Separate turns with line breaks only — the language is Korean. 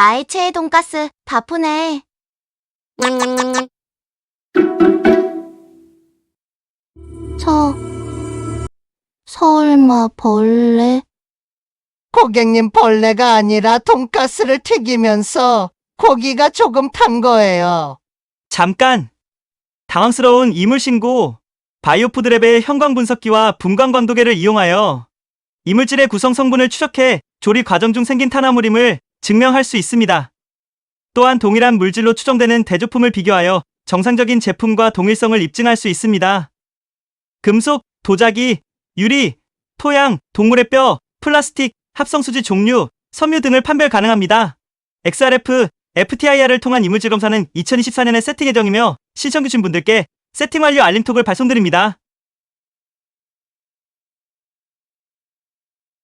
나의 최애 돈가스, 바쁘네.
냠냠냠냠.
서, 설마 벌레?
고객님 벌레가 아니라 돈가스를 튀기면서 고기가 조금 탄 거예요.
잠깐! 당황스러운 이물 신고, 바이오푸드랩의 형광 분석기와 분광 광도계를 이용하여 이물질의 구성 성분을 추적해 조리 과정 중 생긴 탄화물임을 증명할 수 있습니다. 또한 동일한 물질로 추정되는 대조품을 비교하여 정상적인 제품과 동일성을 입증할 수 있습니다. 금속, 도자기, 유리, 토양, 동물의 뼈, 플라스틱, 합성수지 종류, 섬유 등을 판별 가능합니다. XRF, FTIR을 통한 이물질 검사는 2024년에 세팅 예정이며 신청 주신 분들께 세팅 완료 알림톡을 발송드립니다.